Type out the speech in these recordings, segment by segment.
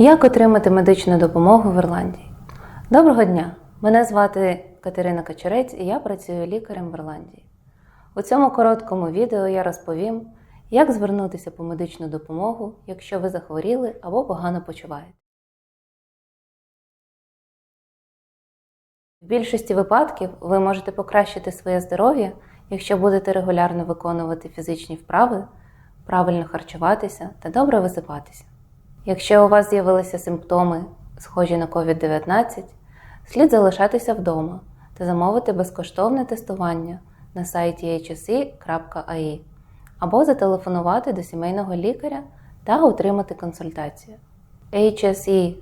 Як отримати медичну допомогу в Ірландії? Доброго дня! Мене звати Катерина Качерець і я працюю лікарем в Ірландії. У цьому короткому відео я розповім, як звернутися по медичну допомогу, якщо ви захворіли або погано почуваєте. В більшості випадків ви можете покращити своє здоров'я, якщо будете регулярно виконувати фізичні вправи, правильно харчуватися та добре висипатися. Якщо у вас з'явилися симптоми, схожі на COVID-19, слід залишатися вдома та замовити безкоштовне тестування на сайті hse.ai або зателефонувати до сімейного лікаря та отримати консультацію. hse.ai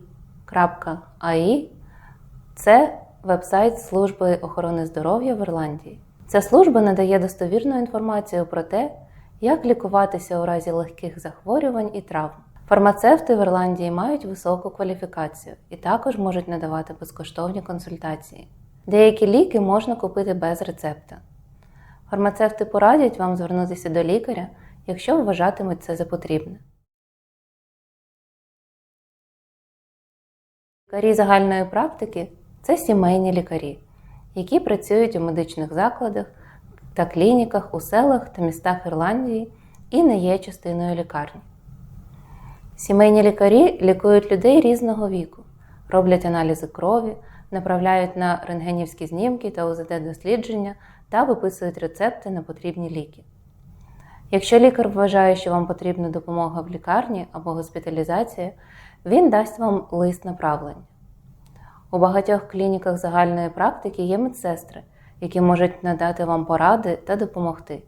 – це веб-сайт Служби охорони здоров'я в Ірландії. Ця служба надає достовірну інформацію про те, як лікуватися у разі легких захворювань і травм. Фармацевти в Ірландії мають високу кваліфікацію і також можуть надавати безкоштовні консультації. Деякі ліки можна купити без рецепта. Фармацевти порадять вам звернутися до лікаря, якщо вважатимуть це за потрібне. Лікарі загальної практики це сімейні лікарі, які працюють у медичних закладах та клініках у селах та містах Ірландії і не є частиною лікарні. Сімейні лікарі лікують людей різного віку, роблять аналізи крові, направляють на рентгенівські знімки та УЗД-дослідження та виписують рецепти на потрібні ліки. Якщо лікар вважає, що вам потрібна допомога в лікарні або госпіталізація, він дасть вам лист направлення. У багатьох клініках загальної практики є медсестри, які можуть надати вам поради та допомогти.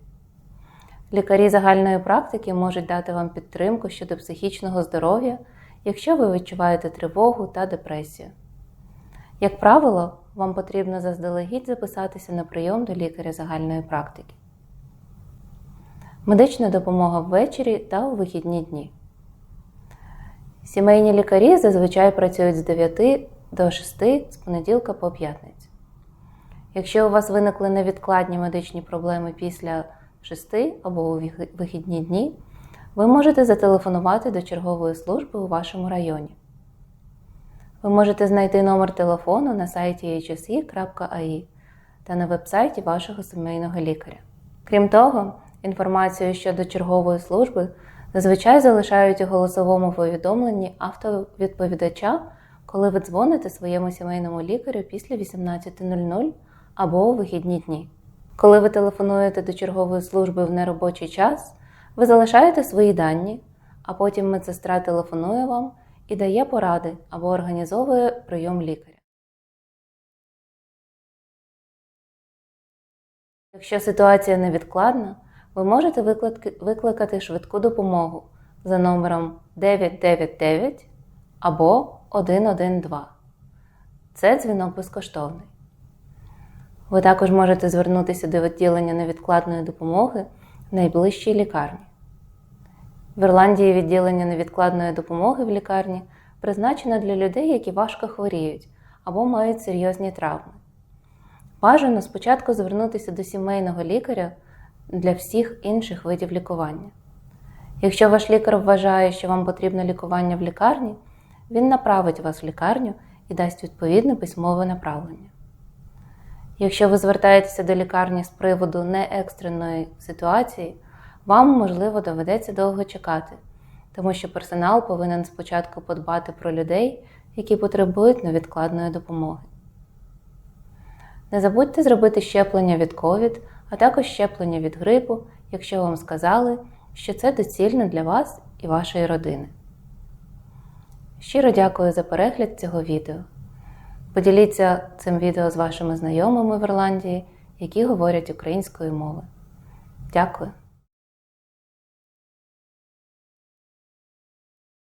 Лікарі загальної практики можуть дати вам підтримку щодо психічного здоров'я, якщо ви відчуваєте тривогу та депресію. Як правило, вам потрібно заздалегідь записатися на прийом до лікаря загальної практики. Медична допомога ввечері та у вихідні дні. Сімейні лікарі зазвичай працюють з 9 до 6 з понеділка по п'ятницю. Якщо у вас виникли невідкладні медичні проблеми після 6 або у вихідні дні, ви можете зателефонувати до чергової служби у вашому районі. Ви можете знайти номер телефону на сайті hse.ai та на вебсайті вашого сімейного лікаря. Крім того, інформацію щодо чергової служби зазвичай залишають у голосовому повідомленні автовідповідача, коли ви дзвоните своєму сімейному лікарю після 18.00 або у вихідні дні. Коли ви телефонуєте до чергової служби в неробочий час, ви залишаєте свої дані, а потім медсестра телефонує вам і дає поради або організовує прийом лікаря. Якщо ситуація невідкладна, ви можете викликати швидку допомогу за номером 999 або 112. Це дзвінок безкоштовний. Ви також можете звернутися до відділення невідкладної допомоги в найближчій лікарні. В Ірландії відділення невідкладної допомоги в лікарні призначено для людей, які важко хворіють або мають серйозні травми. Бажано спочатку звернутися до сімейного лікаря для всіх інших видів лікування. Якщо ваш лікар вважає, що вам потрібно лікування в лікарні, він направить вас в лікарню і дасть відповідне письмове направлення. Якщо ви звертаєтеся до лікарні з приводу неекстреної ситуації, вам, можливо, доведеться довго чекати, тому що персонал повинен спочатку подбати про людей, які потребують невідкладної допомоги. Не забудьте зробити щеплення від COVID, а також щеплення від грипу, якщо вам сказали, що це доцільно для вас і вашої родини. Щиро дякую за перегляд цього відео. Поділіться цим відео з вашими знайомими в Ірландії, які говорять українською мовою. Дякую!